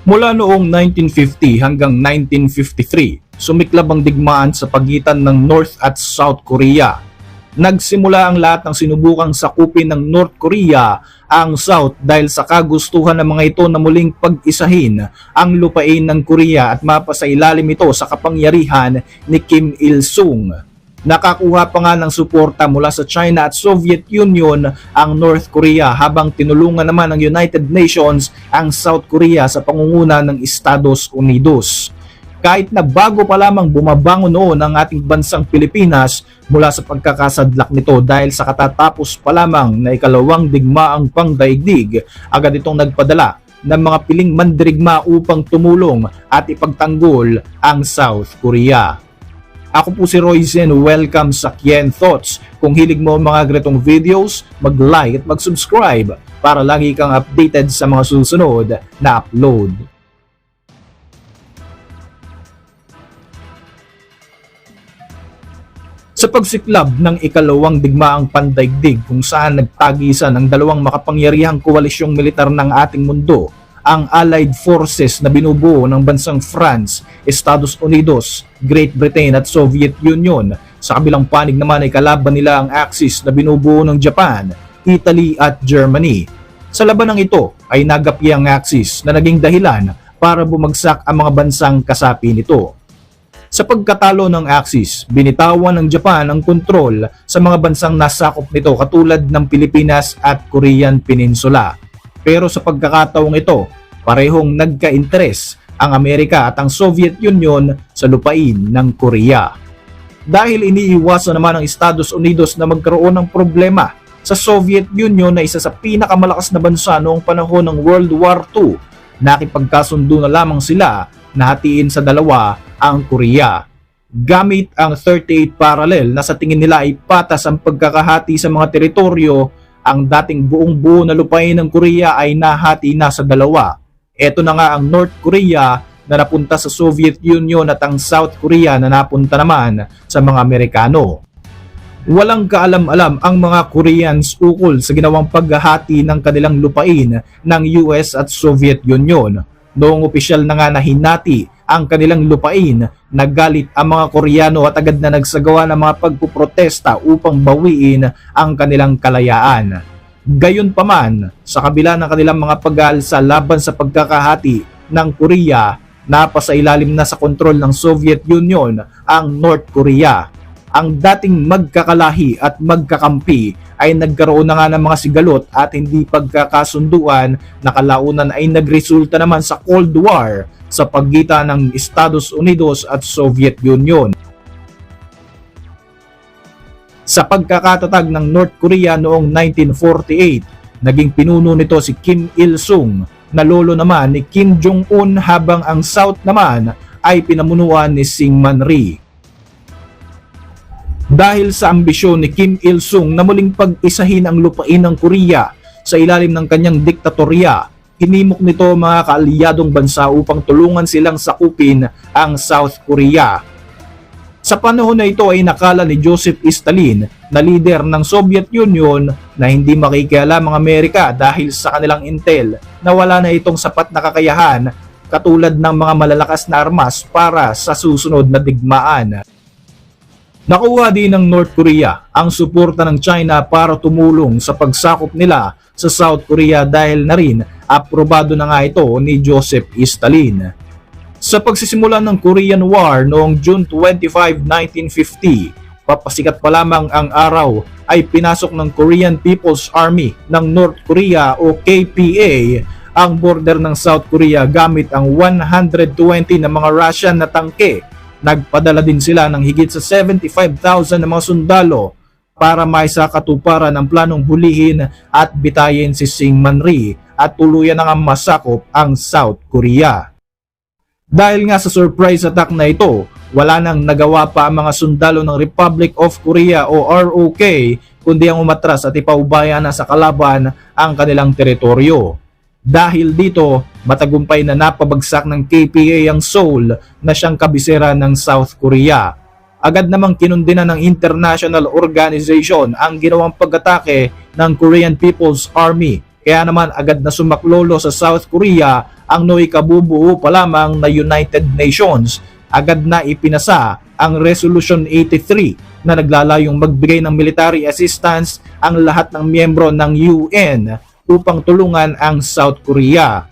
Mula noong 1950 hanggang 1953, sumiklab ang digmaan sa pagitan ng North at South Korea. Nagsimula ang lahat ng sinubukang sakupin ng North Korea ang South dahil sa kagustuhan ng mga ito na muling pag-isahin ang lupain ng Korea at mapasailalim ito sa kapangyarihan ni Kim Il-sung. Nakakuha pa nga ng suporta mula sa China at Soviet Union ang North Korea habang tinulungan naman ng United Nations ang South Korea sa pangunguna ng Estados Unidos. Kahit na bago pa lamang bumabangon noon ang ating bansang Pilipinas mula sa pagkakasadlak nito dahil sa katatapos pa lamang na ikalawang digmaang pangdaigdig, agad itong nagpadala ng mga piling mandirigma upang tumulong at ipagtanggol ang South Korea. Ako po si Royzen, welcome sa Kien Thoughts. Kung hilig mo mga ganitong videos, mag-like at mag-subscribe para lagi kang updated sa mga susunod na upload. Sa pagsiklab ng ikalawang digmaang pandaigdig kung saan nagtagisan ang dalawang makapangyarihang koalisyong militar ng ating mundo, ang Allied Forces na binubuo ng bansang France, Estados Unidos, Great Britain at Soviet Union. Sa kabilang panig naman ay kalaban nila ang Axis na binubuo ng Japan, Italy at Germany. Sa labanang ito ay nagapi ang Axis na naging dahilan para bumagsak ang mga bansang kasapi nito. Sa pagkatalo ng Axis, binitawan ng Japan ang kontrol sa mga bansang nasakop nito katulad ng Pilipinas at Korean Peninsula. Pero sa pagkakataong ito, parehong nagka-interes ang Amerika at ang Soviet Union sa lupain ng Korea. Dahil iniiwasan naman ng Estados Unidos na magkaroon ng problema sa Soviet Union na isa sa pinakamalakas na bansa noong panahon ng World War II, nakipagkasundo na lamang sila na hatiin sa dalawa ang Korea. Gamit ang 38 parallel na sa tingin nila ay patas ang pagkakahati sa mga teritoryo ang dating buong buo na lupain ng Korea ay nahati na sa dalawa. Ito na nga ang North Korea na napunta sa Soviet Union at ang South Korea na napunta naman sa mga Amerikano. Walang kaalam-alam ang mga Koreans ukol sa ginawang paghahati ng kanilang lupain ng US at Soviet Union. Noong opisyal na nga na hinati ang kanilang lupain, naggalit ang mga Koreano at agad na nagsagawa ng mga pagpuprotesta upang bawiin ang kanilang kalayaan. Gayunpaman, sa kabila ng kanilang mga pag-aalsa laban sa pagkakahati ng Korea, napasailalim na sa kontrol ng Soviet Union ang North Korea. Ang dating magkakalahi at magkakampi ay nagkaroon na nga ng mga sigalot at hindi pagkakasunduan na kalaunan ay nagresulta naman sa Cold War sa pagitan ng Estados Unidos at Soviet Union. Sa pagkakatatag ng North Korea noong 1948, naging pinuno nito si Kim Il-sung na lolo naman ni Kim Jong-un habang ang South naman ay pinamunuan ni Syngman Rhee. Dahil sa ambisyon ni Kim Il-sung na muling pag-isahin ang lupain ng Korea sa ilalim ng kanyang diktatorya, hinimok nito mga kaalyadong bansa upang tulungan silang sakupin ang South Korea. Sa panahon na ito ay nakala ni Joseph Stalin na leader ng Soviet Union na hindi makikialam ang Amerika dahil sa kanilang intel na wala na itong sapat na kakayahan katulad ng mga malalakas na armas para sa susunod na digmaan. Nakuha din ng North Korea ang suporta ng China para tumulong sa pagsakop nila sa South Korea dahil na rin aprobado na nga ito ni Joseph Stalin. Sa pagsisimula ng Korean War noong June 25, 1950, papasikat pa lamang ang araw ay pinasok ng Korean People's Army ng North Korea o KPA ang border ng South Korea gamit ang 120 na mga Russian na tangke Nagpadala din sila ng higit sa 75,000 na mga sundalo para maisakatuparan ang planong hulihin at bitayin si Syngman Rhee at tuluyan na nga masakop ang South Korea. Dahil nga sa surprise attack na ito, wala nang nagawa pa ang mga sundalo ng Republic of Korea o ROK kundi ang umatras at ipaubaya na sa kalaban ang kanilang teritoryo. Dahil dito, matagumpay na napabagsak ng KPA ang Seoul na siyang kabisera ng South Korea. Agad namang kinundina ng international organization ang ginawang pag-atake ng Korean People's Army. Kaya naman agad na sumaklolo sa South Korea ang noy kabubuo pa lamang na United Nations, agad na ipinasa ang Resolution 83 na naglalayong magbigay ng military assistance ang lahat ng miyembro ng UN upang tulungan ang South Korea.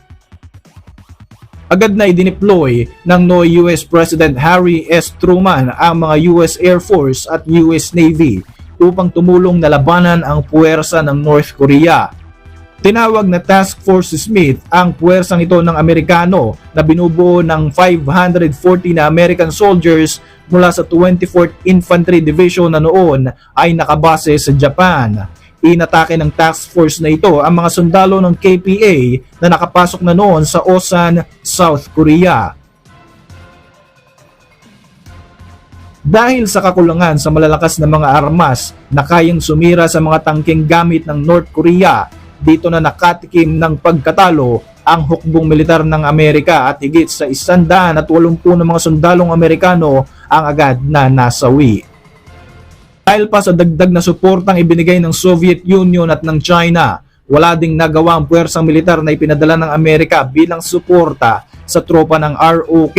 Agad na idineploy ng NOY US President Harry S. Truman ang mga US Air Force at US Navy upang tumulong na labanan ang puwersa ng North Korea. Tinawag na Task Force Smith ang puwersang ito ng Amerikano na binubuo ng 540 na American soldiers mula sa 24th Infantry Division na noon ay nakabase sa Japan. Inatake ng task force na ito ang mga sundalo ng KPA na nakapasok na noon sa Osan, South Korea. Dahil sa kakulangan sa malalakas na mga armas na kayang sumira sa mga tangking gamit ng North Korea, dito na nakatikim ng pagkatalo ang hukbong militar ng Amerika at higit sa 180 na mga sundalong Amerikano ang agad na nasawi. Dahil pa sa dagdag na suportang ibinigay ng Soviet Union at ng China, wala ding nagawa ang puwersang militar na ipinadala ng Amerika bilang suporta sa tropa ng ROK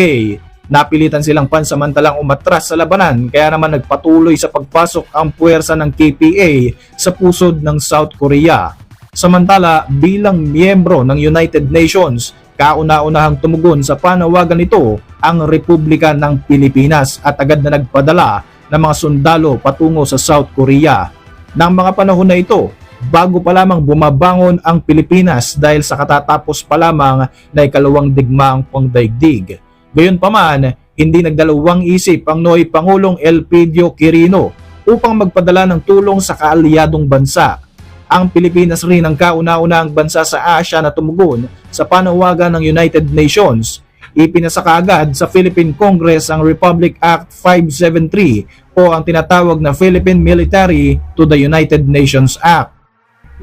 Napilitan silang pansamantalang umatras sa labanan kaya naman nagpatuloy sa pagpasok ang puwersa ng KPA sa pusod ng South Korea. Samantala, bilang miyembro ng United Nations, kauna-unahang tumugon sa panawagan nito ang Republika ng Pilipinas at agad na nagpadala ng mga sundalo patungo sa South Korea. Nang mga panahon na ito, bago pa lamang bumabangon ang Pilipinas dahil sa katatapos pa lamang na ikalawang digmaang pangdaigdig. Gayunpaman, hindi nagdalawang isip ang Noy Pangulong Elpidio Quirino upang magpadala ng tulong sa kaalyadong bansa. Ang Pilipinas rin ang kauna-unahang bansa sa Asia na tumugon sa panawagan ng United Nations. Ipinasa kaagad sa Philippine Congress ang Republic Act 573 o ang tinatawag na Philippine Military to the United Nations Act.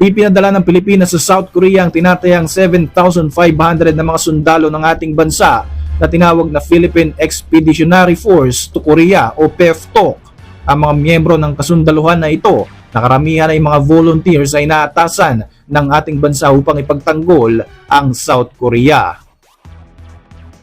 Ipinadala ng Pilipinas sa South Korea ang tinatayang 7,500 na mga sundalo ng ating bansa na tinawag na Philippine Expeditionary Force to Korea o PEFTOC. Ang mga miyembro ng kasundaluhan na ito na karamihan ay mga volunteers ay naatasan ng ating bansa upang ipagtanggol ang South Korea.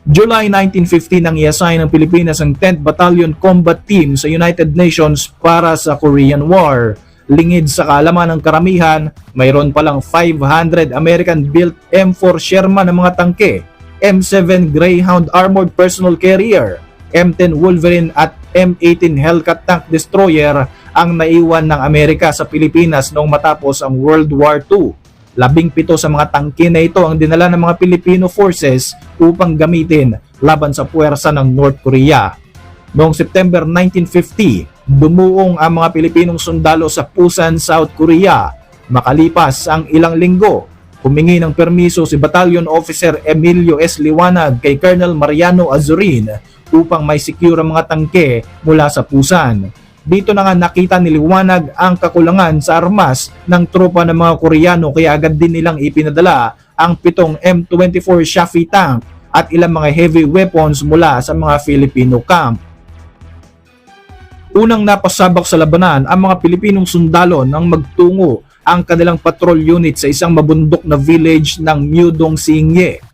July 1950 nang i-assign ng Pilipinas ang 10th Battalion Combat Team sa United Nations para sa Korean War. Lingid sa kaalaman ng karamihan, mayroon palang 500 American-built M4 Sherman na mga tangke M7 Greyhound Armored Personal Carrier, M10 Wolverine at M18 Hellcat Tank Destroyer ang naiwan ng Amerika sa Pilipinas noong matapos ang World War II. Labing pito sa mga tangke na ito ang dinala ng mga Filipino forces upang gamitin laban sa puwersa ng North Korea. Noong September 1950, dumuong ang mga Pilipinong sundalo sa Pusan, South Korea. Makalipas ang ilang linggo, Humingi ng permiso si Battalion Officer Emilio S. Liwanag kay Colonel Mariano Azurin upang may secure ang mga tangke mula sa pusan. Dito na nga nakita ni Liwanag ang kakulangan sa armas ng tropa ng mga Koreano kaya agad din nilang ipinadala ang pitong M24 Shafi tank at ilang mga heavy weapons mula sa mga Filipino camp. Unang napasabak sa labanan ang mga Pilipinong sundalo nang magtungo ang kanilang patrol unit sa isang mabundok na village ng Myudong Singye.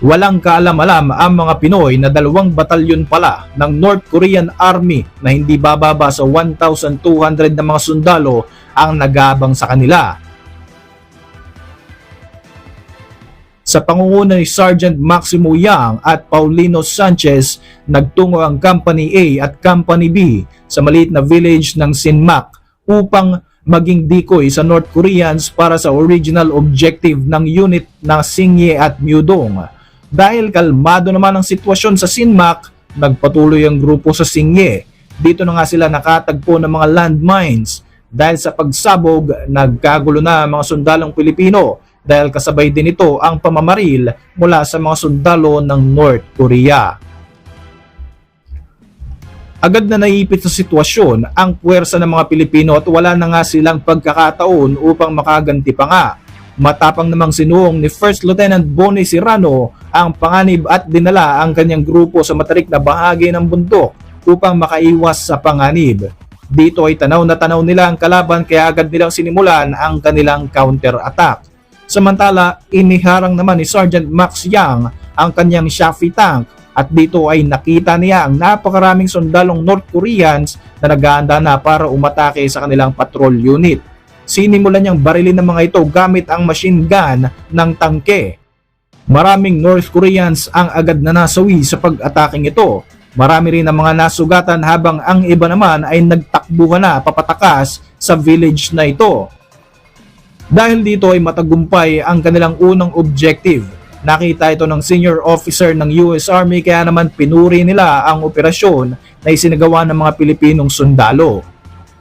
Walang kaalam-alam ang mga Pinoy na dalawang batalyon pala ng North Korean Army na hindi bababa sa 1,200 na mga sundalo ang nagabang sa kanila. Sa pangunguna ni Sergeant Maximo Yang at Paulino Sanchez, nagtungo ang Company A at Company B sa maliit na village ng Sinmak upang maging decoy sa North Koreans para sa original objective ng unit na Singye at Myudong. Dahil kalmado naman ang sitwasyon sa Sinmak, nagpatuloy ang grupo sa Singye. Dito na nga sila nakatagpo ng mga landmines. Dahil sa pagsabog, nagkagulo na ang mga sundalong Pilipino dahil kasabay din ito ang pamamaril mula sa mga sundalo ng North Korea. Agad na naipit sa sitwasyon ang puwersa ng mga Pilipino at wala na nga silang pagkakataon upang makaganti pa nga. Matapang namang sinuong ni First Lieutenant Bonnie Serrano ang panganib at dinala ang kanyang grupo sa matarik na bahagi ng bundok upang makaiwas sa panganib. Dito ay tanaw na tanaw nila ang kalaban kaya agad nilang sinimulan ang kanilang counter-attack. Samantala, iniharang naman ni Sergeant Max Yang ang kanyang Shafi tank at dito ay nakita niya ang napakaraming sundalong North Koreans na naghahanda na para umatake sa kanilang patrol unit. Sinimulan niyang barilin ng mga ito gamit ang machine gun ng tangke. Maraming North Koreans ang agad na nasawi sa pag-ataking ito. Marami rin ang mga nasugatan habang ang iba naman ay nagtakbuhan na papatakas sa village na ito. Dahil dito ay matagumpay ang kanilang unang objective. Nakita ito ng senior officer ng US Army kaya naman pinuri nila ang operasyon na isinagawa ng mga Pilipinong sundalo.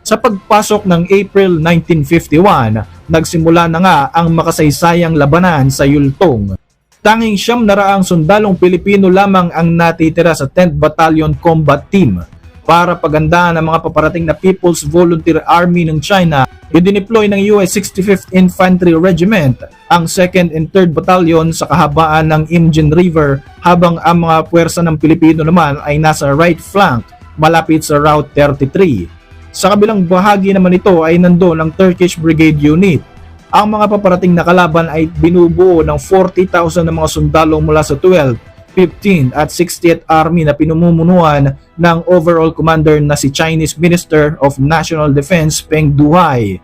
Sa pagpasok ng April 1951, nagsimula na nga ang makasaysayang labanan sa Yultong. Tanging siyam na raang sundalong Pilipino lamang ang natitira sa 10th Battalion Combat Team. Para pagandaan ang mga paparating na People's Volunteer Army ng China, idineploy ng US 65th Infantry Regiment ang 2nd and 3rd Battalion sa kahabaan ng Imjin River habang ang mga puwersa ng Pilipino naman ay nasa right flank malapit sa Route 33. Sa kabilang bahagi naman ito ay nandoon ang Turkish Brigade Unit ang mga paparating na kalaban ay binubuo ng 40,000 na mga sundalo mula sa 12, 15 at 60th Army na pinumumunuan ng overall commander na si Chinese Minister of National Defense Peng Duhai.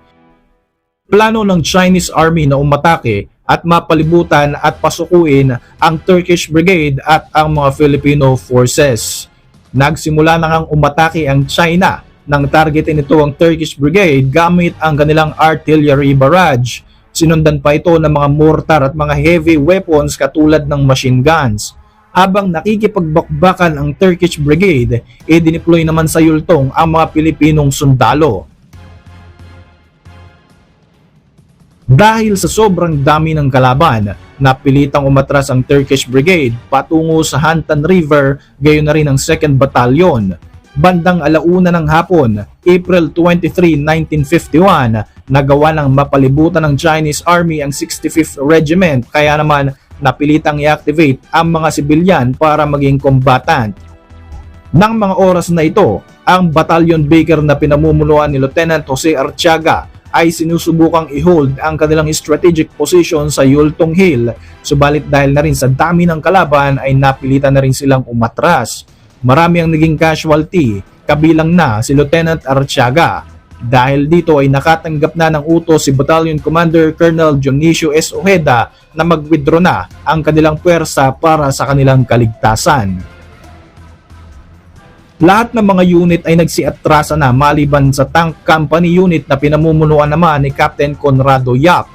Plano ng Chinese Army na umatake at mapalibutan at pasukuin ang Turkish Brigade at ang mga Filipino forces. Nagsimula na ngang umatake ang China nang targetin ito ang Turkish Brigade gamit ang kanilang artillery barrage. Sinundan pa ito ng mga mortar at mga heavy weapons katulad ng machine guns. Habang nakikipagbakbakan ang Turkish Brigade, i-deploy naman sa yultong ang mga Pilipinong sundalo. Dahil sa sobrang dami ng kalaban, napilitang umatras ang Turkish Brigade patungo sa Hantan River gayon na rin ang 2nd Battalion bandang alauna ng hapon, April 23, 1951, nagawa ng mapalibutan ng Chinese Army ang 65th Regiment kaya naman napilitang i-activate ang mga sibilyan para maging combatant. Nang mga oras na ito, ang Battalion Baker na pinamumunuan ni Lieutenant Jose Artiaga ay sinusubukang i-hold ang kanilang strategic position sa Yultong Hill, subalit dahil na rin sa dami ng kalaban ay napilitan na rin silang umatras. Marami ang naging casualty, kabilang na si Lieutenant Artiaga. Dahil dito ay nakatanggap na ng utos si Battalion Commander Colonel Dionisio S. Ojeda na mag-withdraw na ang kanilang puwersa para sa kanilang kaligtasan. Lahat ng mga unit ay nagsiatrasa na maliban sa tank company unit na pinamumunuan naman ni Captain Conrado Yap.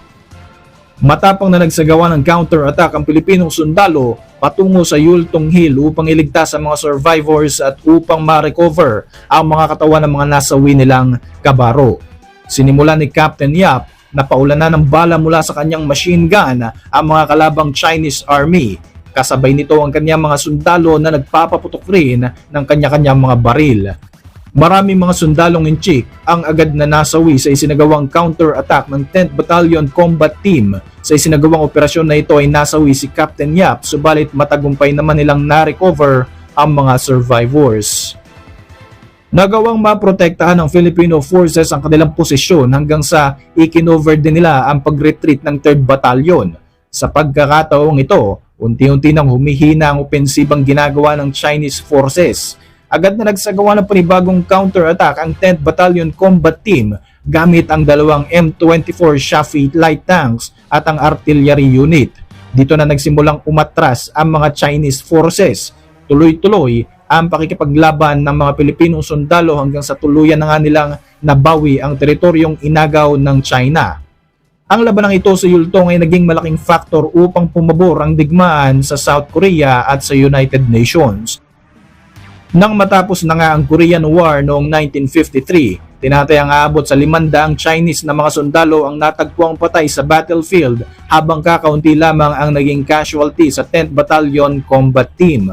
Matapang na nagsagawa ng counter-attack ang Pilipinong sundalo patungo sa Yultong Hill upang iligtas ang mga survivors at upang ma-recover ang mga katawan ng mga nasawi nilang kabaro. Sinimulan ni Captain Yap na paulanan ng bala mula sa kanyang machine gun ang mga kalabang Chinese Army. Kasabay nito ang kanyang mga sundalo na nagpapaputok rin ng kanya-kanyang mga baril. Maraming mga sundalong inchik ang agad na nasawi sa isinagawang counter-attack ng 10th Battalion Combat Team. Sa isinagawang operasyon na ito ay nasawi si Captain Yap subalit matagumpay naman nilang na-recover ang mga survivors. Nagawang maprotektahan ng Filipino forces ang kanilang posisyon hanggang sa ikinover din nila ang pag-retreat ng 3rd Battalion. Sa pagkakataong ito, unti-unti nang humihina ang opensibang ginagawa ng Chinese forces agad na nagsagawa ng panibagong counter-attack ang 10th Battalion Combat Team gamit ang dalawang M24 Shafi light tanks at ang artillery unit. Dito na nagsimulang umatras ang mga Chinese forces. Tuloy-tuloy ang pakikipaglaban ng mga Pilipinong sundalo hanggang sa tuluyan na nga nilang nabawi ang teritoryong inagaw ng China. Ang labanang ito sa Yultong ay naging malaking faktor upang pumabor ang digmaan sa South Korea at sa United Nations. Nang matapos na nga ang Korean War noong 1953, tinatayang aabot sa 500 Chinese na mga sundalo ang natagpuang patay sa battlefield habang kakaunti lamang ang naging casualty sa 10th Battalion Combat Team.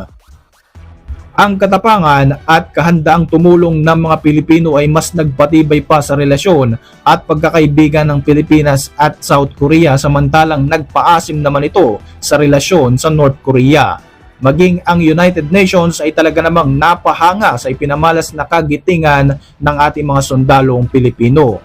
Ang katapangan at kahandaang tumulong ng mga Pilipino ay mas nagpatibay pa sa relasyon at pagkakaibigan ng Pilipinas at South Korea samantalang nagpaasim naman ito sa relasyon sa North Korea maging ang United Nations ay talaga namang napahanga sa ipinamalas na kagitingan ng ating mga sundalong Pilipino.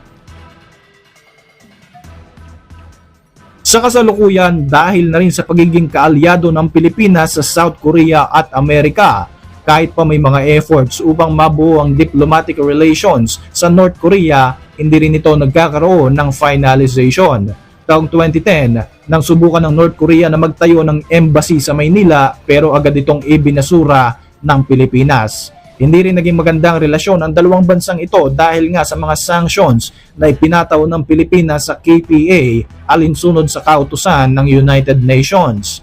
Sa kasalukuyan dahil na rin sa pagiging kaalyado ng Pilipinas sa South Korea at Amerika, kahit pa may mga efforts upang mabuo ang diplomatic relations sa North Korea, hindi rin ito nagkakaroon ng finalization. Taong 2010, nang subukan ng North Korea na magtayo ng embassy sa Maynila pero agad itong ibinasura ng Pilipinas. Hindi rin naging magandang relasyon ang dalawang bansang ito dahil nga sa mga sanctions na ipinataw ng Pilipinas sa KPA alinsunod sa kautusan ng United Nations.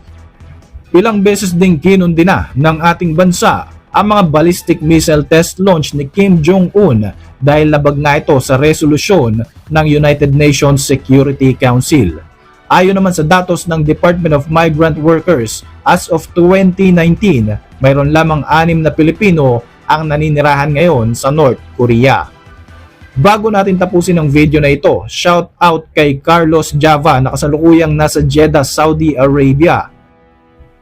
Ilang beses ding kinundi na ng ating bansa ang mga ballistic missile test launch ni Kim Jong-un dahil labag nga ito sa resolusyon ng United Nations Security Council. Ayon naman sa datos ng Department of Migrant Workers, as of 2019, mayroon lamang anim na Pilipino ang naninirahan ngayon sa North Korea. Bago natin tapusin ang video na ito, shout out kay Carlos Java na kasalukuyang nasa Jeddah, Saudi Arabia.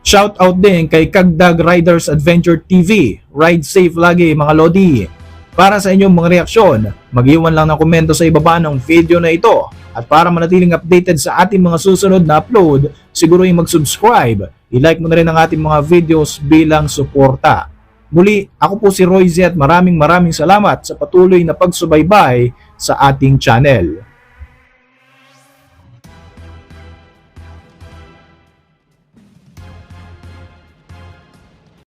Shout out din kay Kagdag Riders Adventure TV. Ride safe lagi mga Lodi. Para sa inyong mga reaksyon, mag-iwan lang ng komento sa ibaba ng video na ito. At para manatiling updated sa ating mga susunod na upload, siguro yung mag-subscribe. I-like mo na rin ang ating mga videos bilang suporta. Muli, ako po si Roy Z at maraming maraming salamat sa patuloy na pagsubaybay sa ating channel.